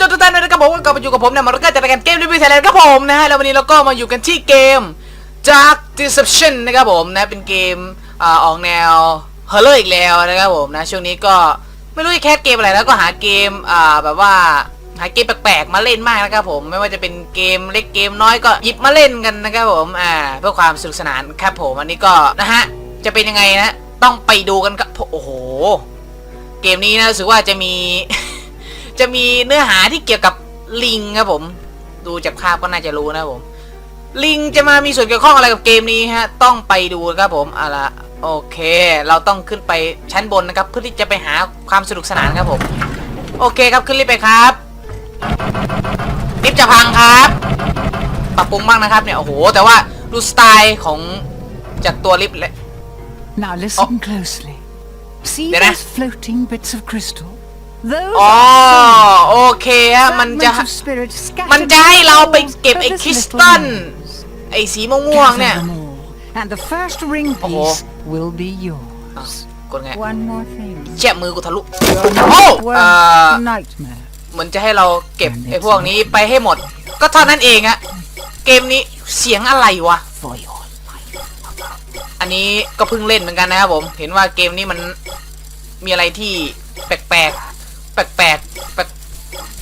ครับทุกท่านด้วยนะครับผมก็กลับมาอยู่กับผมเนี่ยมันก็จะรายการเกมรีวิวไทยแลนด์ครับผมนะฮะแล้ววันนี้เราก็มาอยู่กันที่เกม Dark Deception นะครับผมนะเป็นเกมอ่ออกแนวฮอลเลอร์อีกแล้วนะครับผมนะช่วงนี้ก็ไม่รู้จะแคสเกมอะไรแล้วก็หาเกมอ่าแบบว่าหาเกมแปลกๆมาเล่นมากนะครับผมไม่ว่าจะเป็นเกมเล็กเกมน้อยก็หยิบมาเล่นกันนะครับผมอ่าเพื่อความสนุกสนานครับผมอันนี้ก็นะฮะจะเป็นยังไงนะต้องไปดูกันครับโอ้โหเกมนี้นะรู้สึกว่าจะมี จะมีเนื้อหาที่เกี่ยวกับลิงครับผม ดูจากภาพก็น่าจะรู้นะครับผม ลิงจะมามีส่วนเกี่ยวข้องอะไรกับเกมนี้ฮะ ต้องไปดูครับผมเอาละโอเค เราต้องขึ้นไปชั้นบนนะครับ เพื่อที่จะไปหาความสนุกสนานครับผม โอเคครับขึ้นลิฟต์ไปครับลิฟต์จะพังครับ ปรับปรุงบ้างนะครับเนี่ยโอ้โห แต่ว่าดูสไตล์ของจากตัวลิฟต์และ Now listen closely. See Did I? those floating bits of crystal? Those อ๋อ are โอเคฮะ souls, มันจะ fragments of spirit มัน scattered จะให้เราไป in เก็บ souls ไอ้ of คริ this ส little ตัล rose. ไอ้สีม่วงๆ Gather เนี่ย them all, and the first ring Oh. piece will be อ้าว yours. กดไง One more thing. เชี่ยมือกูทะลุ Your โอ้ next เอ่อ worst nightmare. เหมือนจะให้เราเก็บไอ้พวกนี้ไปให้หมด ก็เท่านั้นเองอะเกมนี้เสียงอะไรวะ For your อันนี้ก็เพิ่งเล่นเหมือนกันนะครับผม เห็นว่าเกมนี้มันมีอะไรที่แปลกแปลก แปลกแปลกแปลก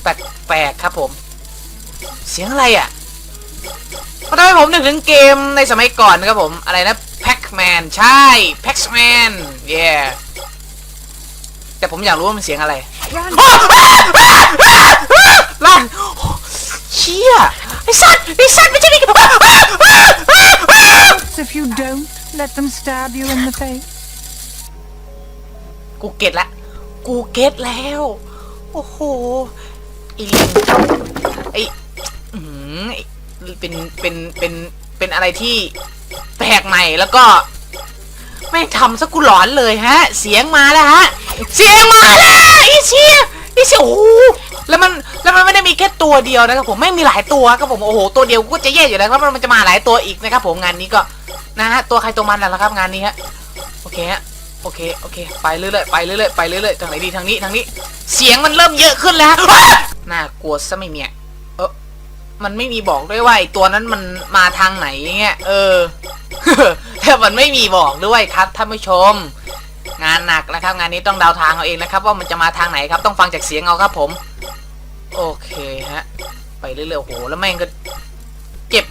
แปลกแปลกครับผม เสียงอะไรอะ่ะก็ทำให้ผมนึกถึงเกมในสมัยก่อนนะครับผม อะไรนะแพ็กแมนใช่แพ็กแมนเย่แต่ผมอยากรู้ว่ามันเสียงอะไร Run! ลั่นเชี่ยไอ้สัตว์ไอ้สัตว์ไม่ใช่นี่ If you don't, let them stab you in the face. กูเก็ตละ กูเก็ตแล้ว โอ้โหไอ้ลิงไออือหือไอเป็นเป็นเป็นเป็นอะไรที่แปลกใหม่แล้วก็ ไม่ทำซะกูหลอนเลยฮะ เสียงมาแล้วฮะ เสียงมาแล้วไอ้เชี่ยไอ้เชี่ยโอ้โหแล้วมันแล้วมันไม่ได้มีแค่ตัวเดียวนะครับผมไม่มีหลายตัวครับผมโอ้โหตัวเดียวกูก็จะแย่อยู่แล้วครับมันจะมาหลายตัวอีกนะครับผมงานนี้ก็นะฮะตัวใครตัวมันแหละครับงานนี้ฮะโอเคฮะ โอเค โอเค ไปเรื่อยๆ ไปเรื่อยๆ ไปเรื่อยๆ ทางไหนดี ทางนี้ ทางนี้ เสียงมันเริ่มเยอะขึ้นแล้วน่ากลัวซะไม่เมียเออมันไม่มีบอกด้วยว่าไอตัวนั้นมันมาทางไหนเงี้ย เออ แต่มันไม่มีบอกด้วยครับท่านผู้ชม งานหนักนะครับ งานนี้ต้องเดาทางเอาเองนะครับ ว่ามันจะมาทางไหนครับ ต้องฟังจากเสียงเอาครับผม โอเคฮะ ไปเรื่อยๆ โอ้โห แล้วแม่งก็เจ็บ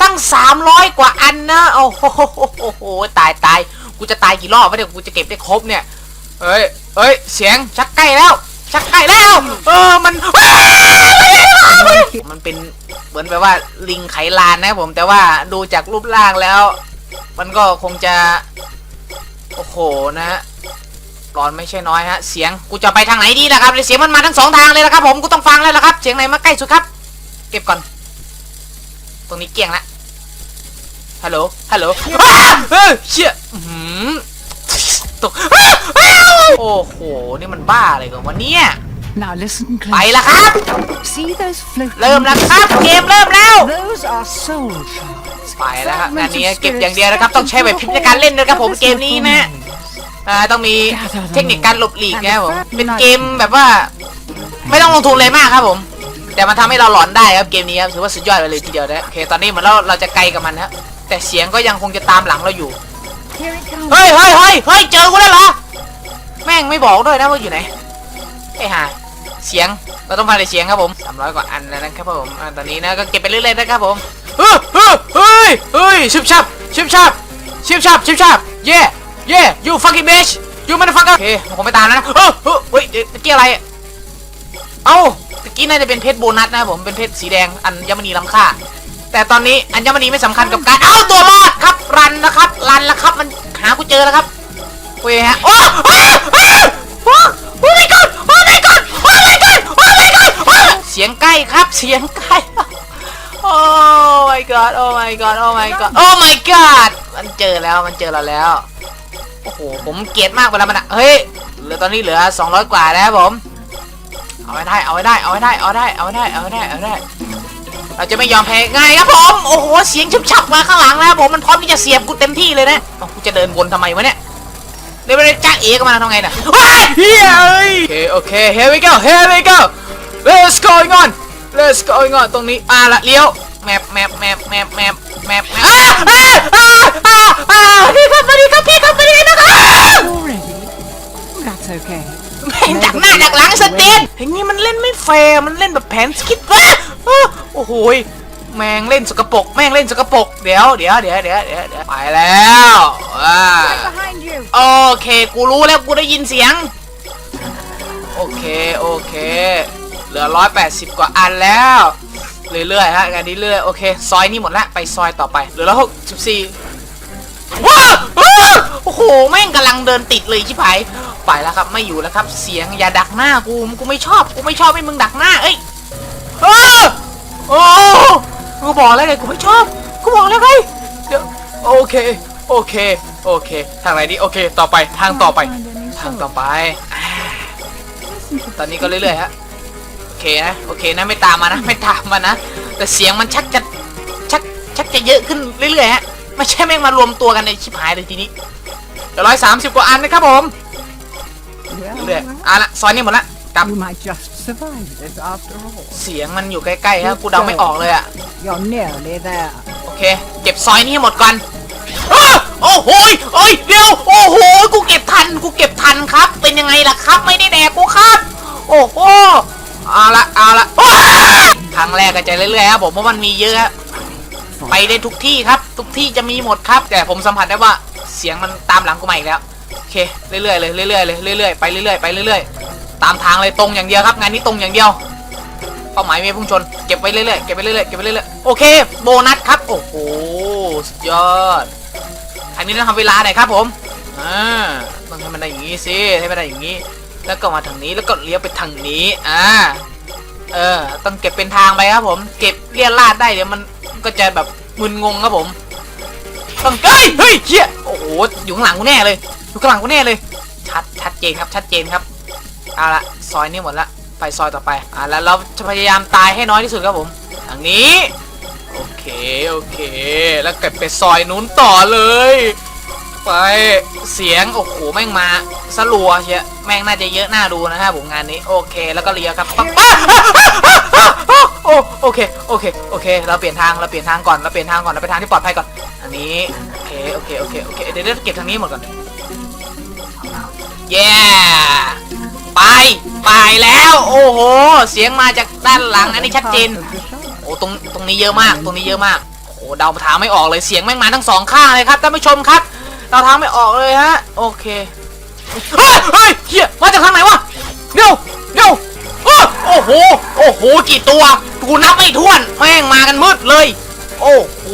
ตั้งสามร้อยกว่าอันนะ โอ้โห ตายตาย กูจะตายกี่รอบวะเนี่ยวกูจะเก็บได้ครบเนี่ยเอ้ยเอ้ยเสียงชักใกล้แล้วชักใกล้แล้ว เออมันมันเป็นเหมือนแบบว่าลิงไขลานนะผมแต่ว่าดูจากรูปร่างแล้ว มันก็คงจะ โอ้โหนะฮะร้อนไม่ใช่น้อยฮะเสียงกูจะไปทางไหนดีนะครับเสียงมันมาทั้งสองทางเลยนะครับผมกูต้องฟังแล้วละครับ เสียงไหนมาใกล้สุดครับ เก็บก่อน ตรงนี้เกลี้ยงละ ฮัลโหล ฮัลโหลอ้าเฮ้ยเชี่ยอื้อหือตกอ้าวอ้าวโอ้โห นี่มันบ้าอะไรกันวะเนี่ย Now listen ไป closely. ละครับ See those floating เริ่มแล้วครับ เกมเริ่มแล้ว Those are soul shards. ไปแล้วครับงาน Fragments นี้ of เก็บ spirit อย่างเดียวนะครับ ต้องใช้ไหวพริบในการเล่นด้วยครับผมเกมนี้นะอ่าต้องมีเทคนิคการหลบหลีกนะครับผม เป็นเกมแบบว่า ไม่ต้องลงทุนเลยมากครับผม แต่มันทำให้เราหลอนได้ครับเกมนี้ครับถือว่าสุดยอดไปเลยทีเดียวนะ โอเค ตอนนี้เหมือนเราเราจะไกลกับมันนะ แต่เสียงก็ยังคงจะตามหลังเราอยู่ Here it comes. เฮ้ยเฮ้ยเฮ้ยเฮ้ยเจอกูแล้วเหรอ แม่งไม่บอกด้วยนะว่าอยู่ไหนไอ้ห่าเสียง เราต้องฟังแต่เสียงครับผมสามร้อยกว่าอันแล้วนะครับผมอ่าตอนนี้นะก็เก็บไปเรื่อยๆนะครับผมเฮ้ยเฮ้ยเฮ้ยเฮ้ยชิบชับชิบชับชิบชับชิบชับเย่เย่ you fucking bitch you motherfucker โอเคผมคงไม่ตามแล้วนะเฮ้ยเฮ้ยเฮ้ยเดี๋ยวตะกี้อะไรอะเอ้าตะกี้น่าจะเป็นเพชรโบนัสนะครับผมเป็นเพชรสีแดงอัญมณีล้ำค่า แต่ตอนนี้อัญมณีไม่สำคัญกับการเอาตัวรอดครับรันนะครับรันแล้วครับมันหากูเจอแล้วครับเว้ยฮะโอ้โอ้โอ้โอ้โอ้ my god โอ้ my god โอ้ my god โอ้ my god โอ้เสียงใกล้ครับเสียงใกล้โอ้ my god โอ้ my god โอ้ my god โอ้ my god มันเจอแล้วมันเจอเราแล้วโอ้โหผมเกลียดมากเวลามันอะเฮ้ยเหลือตอนนี้เหลือ 200 กว่าแล้วผมเอาไว้ได้เอาไว้ได้เอาไว้ได้เอาได้เอาได้เอาได้เอาได้ เราจะไม่ยอมแพ้ง่ายครับผมโอ้โหเสียงชุบฉับมาข้างหลังแล้วผมมันพร้อมที่จะเสียบกูเต็มที่เลยนะเอ้ากูจะเดินวนทำไมวะเนี่ยเดี๋ยวไปจ้าเอ๋ก็มาทำไงน่ะว้ายเฮ้ยโอเคโอเค here we go here we go เฮ้ let's go งอตรงนี้อ่าละเลี้ยวแมปแมปแมปแมปแมปแมปแมปอ่าอ่าอ่าอ่าอ่าพี่ครับสวัสดีครับพี่ครับสวัสดีนะครับ Already? That's okay. แม่งดักหน้าดักหลังสเตนอย่างนี้มันเล่นไม่แฟร์มันเล่นแบบแผนคิดว่าโอ้โหยแม่งเล่นสกปรกแม่งเล่นสกปรกเดี๋ยวเดี๋ยวเดี๋ยวเดี๋ยวเดี๋ยวเดี๋ยวไปแล้วอ่า Behind you. โอเค กูรู้แล้วกูได้ยินเสียง โอเค โอเค เหลือ 180 กว่าอันแล้ว เรื่อยๆฮะงานนี้เรื่อยโอเค ซอยนี้หมดละ ไปซอยต่อไป เหลือแล้ว64ว้าวว้าวโอ้โห แม่งกำลังเดินติดเลยชิบหายไปแล้วครับ ไม่อยู่แล้วครับ เสียงอย่าดักหน้ากู กูไม่ชอบ กูไม่ชอบให้มึงดักหน้า เอ้ยเออ โอ้กูบอกแล้วไงกูไม่ชอบกูบอกแล้วไงเดี๋ยวโอเค โอเค โอเค ทางไหนดีโอเค ต่อไปทางต่อไป ทางต่อไป ตอนนี้ก็เรื่อยๆฮะโอเคนะโอเคนะไม่ตามมานะไม่ตามมานะแต่เสียงมันชักจะชักชักจะเยอะขึ้นเรื่อยๆฮะไม่ใช่แม่งมารวมตัวกันในชิบหายเลยทีนี้เดี๋ยวร้อยสามสิบกว่าอันนะครับผมเรื่อยๆอะละซอยนี้หมดละ กลับ you might just survive this after all. เสียงมันอยู่ใกล้ๆฮะกูเดาไม่ออกเลยอะ You're nearly there. โอเค เก็บซอยนี้ให้หมดก่อนอ้าโอ้โหยโอ้ยเดี๋ยว โอ้โห กูเก็บทัน กูเก็บทันครับ เป็นยังไงล่ะครับ ไม่ได้แดกกูครับ โอ้โห เอาละ เอาละอ้าครั้งแรกก็จะเรื่อยๆครับผมเพราะมันมีเยอะฮะไปได้ทุกที่ครับ ทุกที่จะมีหมดครับ แต่ผมสัมผัสได้ว่าเสียงมันตามหลังกูมาอีกแล้ว โอเค เรื่อยๆเลย เรื่อยๆเลย เรื่อยๆ ไปเรื่อยๆ ไปเรื่อยๆ ตามทางเลยตรงอย่างเดียวครับงานนี้ตรงอย่างเดียวเป้าหมายมีพุ่งชนเก็บไว้เรื่อยๆเก็บไว้เรื่อยๆเก็บไว้เรื่อยๆโอเคโบนัสครับโอ้โหสุดยอดอันนี้ต้องทำเวลาหน่อยครับผมอ่าต้องให้มันได้อย่างนี้สิให้มันได้อย่างนี้ แล้วก็มาทางนี้แล้วก็เลี้ยวไปทางนี้อ่าเออต้องเก็บเป็นทางไปครับผม เก็บเลี่ยราดได้เดี๋ยวมันก็จะแบบมึนงงครับผมต้องเฮ้ยเฮ้ยเฮียโอ้โหอยู่ข้างหลังกูแน่เลยอยู่ข้างหลังกูแน่เลยชัดชัดเจนครับชัดเจนครับ เอาละซอยนี้หมดละไปซอยต่อไปอ่าแล้วเราจะพยายามตายให้น้อยที่สุดครับผมทางนี้โอเคโอเคแล้วเก็บไปซอยนู้นต่อเลย ไปเสียงโอ้โหแม่งมาสลัวเชียแม่งน่าจะเยอะน่าดูนะครับผมงานนี้โอเคแล้วก็เลี้ยวครับปั๊บอ้าโอ้โอเคโอเคโอเค เราเปลี่ยนทางเราเปลี่ยนทางก่อนเราเปลี่ยนทางก่อนเราไปทางที่ปลอดภัยก่อนอันนี้โอเคโอเคโอเคโอเคเดี๋ยวเดี๋ยวเก็บทางนี้หมดก่อนเย้ ไป ไปแล้ว โอ้โห เสียงมาจากด้านหลัง อันนี้ชัดเจน โอ้ตรงตรงนี้เยอะมาก ตรงนี้เยอะมาก โอ้เดาทางไม่ออกเลย เสียงแม่งมาทั้งสองข้างเลยครับท่านผู้ชมครับ เดาทางไม่ออกเลยฮะ โอเค เฮ้ย เฮ้ยเฮียมาจากทางไหนวะเดี๋ยวเดี๋ยวโอ้โห โอ้โห กี่ตัว กูนับไม่ถ้วน แม่งมากันมืดเลย โอ้โห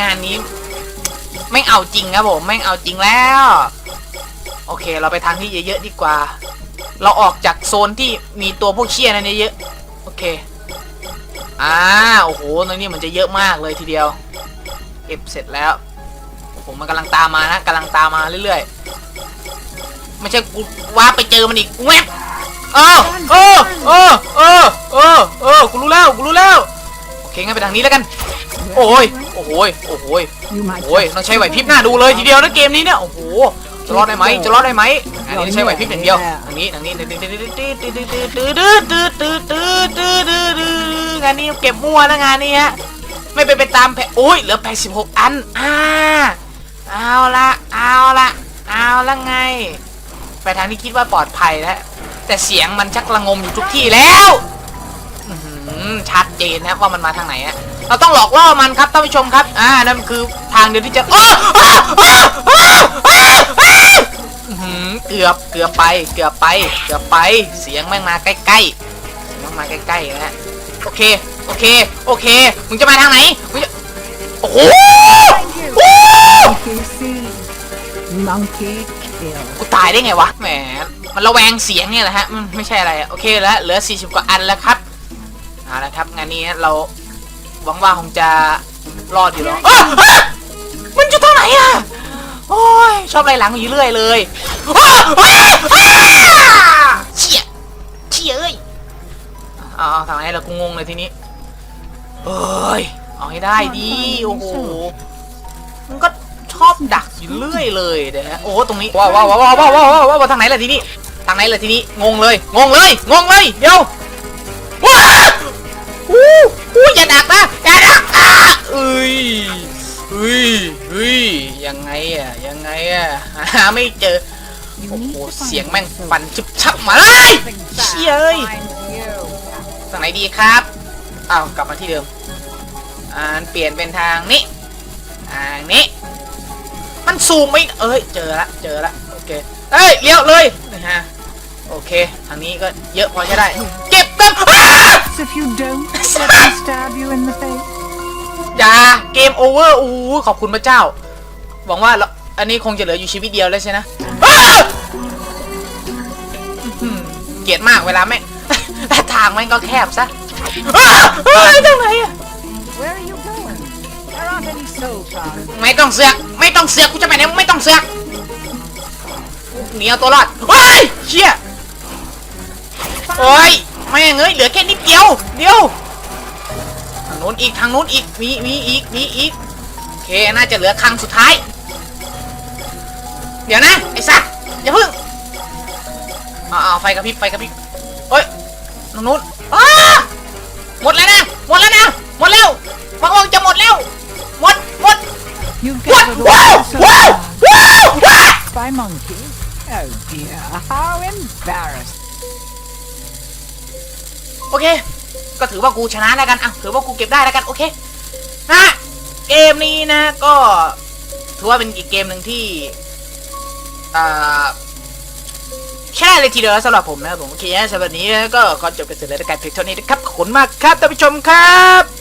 งานนี้แม่งเอาจริงครับผม แม่งเอาจริงแล้ว โอเค เราไปทางที่เยอะๆดีกว่า เราออกจากโซนที่มีตัวพวกเชี่ยนั้นเยอะๆโอเคอ่าโอ้โหตรงนี้มันจะเยอะมากเลยทีเดียวเก็บเสร็จแล้วโอ้โหมันกำลังตามมานะกำลังตามมาเรื่อยๆไม่ใช่กูว่าไปเจอมันอีกแวบเออเออเออเออเออเออกูรู้แล้วกูรู้แล้วโอเคงั้นไปทางนี้แล้วกัน โอ้ยโอ้โหยโอ้โหยโอ้ยต้องใช้ไหวพริบหน้าดูเลยทีเดียวนะเกมนี้เนี่ยโอ้โห จะรอดได้ไหมจะรอดได้ไหมอันนี้ต้องใช้ไหวพริบอย่างเดียวทางนี้ทางนี้งานนี้เก็บมั่วนะงานนี้ฮะไม่เป็นไปตามแผนโอ้ยเหลือ86อันอ่าเอาละเอาละเอาละไง ไปทางที่คิดว่าปลอดภัยแล้วแต่เสียงมันชักระงมอยู่ทุกที่แล้วอื้อหือชัดเจนนะว่ามันมาทางไหนอะเราต้องหลอกล่อมันครับท่านผู้ชมครับ อ่านั่นคือทางเดียวที่จะอ้ออ้ออ้ออ้ออ้ออ้ออื้อ หือเกือบเกือบไป เกือบไป เกือบไป เสียงแม่งมาใกล้ๆเสียงแม่งมาใกล้ๆนะฮะโอเค โอเค โอเค มึงจะมาทางไหนมึงจะโอ้โหโอ้กูตายได้ไงวะ แหม มันระแวงเสียงเนี่ยแหละฮะ มันไม่ใช่อะไร โอเคแล้ว เหลือ 40 กว่าอันแล้วครับเอาละครับ งานนี้เราหวังว่าคงจะรอดอยู่แล้วอ้าวอ้าวมันอยู่ตรงไหนอะ โอ้ยชอบไล่หลังอยู่เรื่อยเลยอ้าวอ้าวอ้าวเชี่ยเชี่ยเอ้ยเอาเอาทางไหนเรากูงงเลยทีนี้เอ้ยเอาให้ได้ดีโอ้โหมันก็ชอบดักอยู่เรื่อยเลยนะฮะโอ้โหตรงนี้ว้าวว้าวว้าวว้าวว้าวว้าวว้าวทางไหนล่ะทีนี้ทางไหนล่ะทีนี้งงเลยงงเลยงงเลยเดี๋ยวว้าวอู้อู้อย่าดักนะอย่าดักอะเอ้ยเฮ้ยเฮ้ยยังไงอะยังไงอะหาไม่เจอ You โอ้ need โห to find เสียงแม่ง yourself ฟันชุบชับมาเลย something เชี่ that ยเอ้ย finds you. ทางไหนดีครับอ้าวกลับมาที่เดิมอ่าเปลี่ยนเป็นทางนี้ทางนี้ มันซูมไม่เอ้ยเจอละเจอละโอเคเอ้ยเลี้ยวเลยนะฮะโอเคทางนี้ก็เยอะพอใช้ได้ เก็บกันอ้า If you don't, let me stab you in the face. อย่าเกมโอเวอร์อู้ขอบคุณพระเจ้า หวังว่าเราอันนี้คงจะเหลืออยู่ชีวิตเดียวแล้วใช่นะอ้าอื้อหือเกลียดมากเวลาแม่งทางแม่งก็แคบซะอ้าเฮ้ยทางไหนอะ Where are you going? There aren't any soul shards. ไม่ต้องเสือกไม่ต้องเสือกกูจะไปไหนไม่ต้องเสือกหนีเอาตัวรอดเฮ้ยเชี่ยโอ้ยแม่งเอ้ยเหลือแค่นิดเดียวเดียวทาง โน้นอีกทางโน้นอีกมีมีอีกมีอีกโอเคน่าจะเหลือครั้งสุดท้าย เดี๋ยวนะไอ้สัตว์อย่าเพิ่งเอ้าวไฟกระพริบไฟกระพริบเฮ้ยทางโน้นอ้าหมดแล้วนะหมดแล้วนะหมดแล้วพระองค์จะหมดแล้วหมดหมด You've What? gathered Wow! all the soul Wow! shards Wow! Wow! by monkeys. Oh dear, how embarrassing. โอเค ก็ถือว่ากูชนะแล้วกันอะถือว่ากูเก็บได้แล้วกันโอเคนะเกมนี้นะก็ถือว่าเป็นอีกเกมหนึ่งที่อ่าใช่เลยทีเดียวสำหรับผมนะครับผมโอเคสำหรับวันนี้ก็ขอจบกันเสร็จแล้วการเพลงเท่านี้นะครับขอบคุณมากครับท่านผู้ชมครับ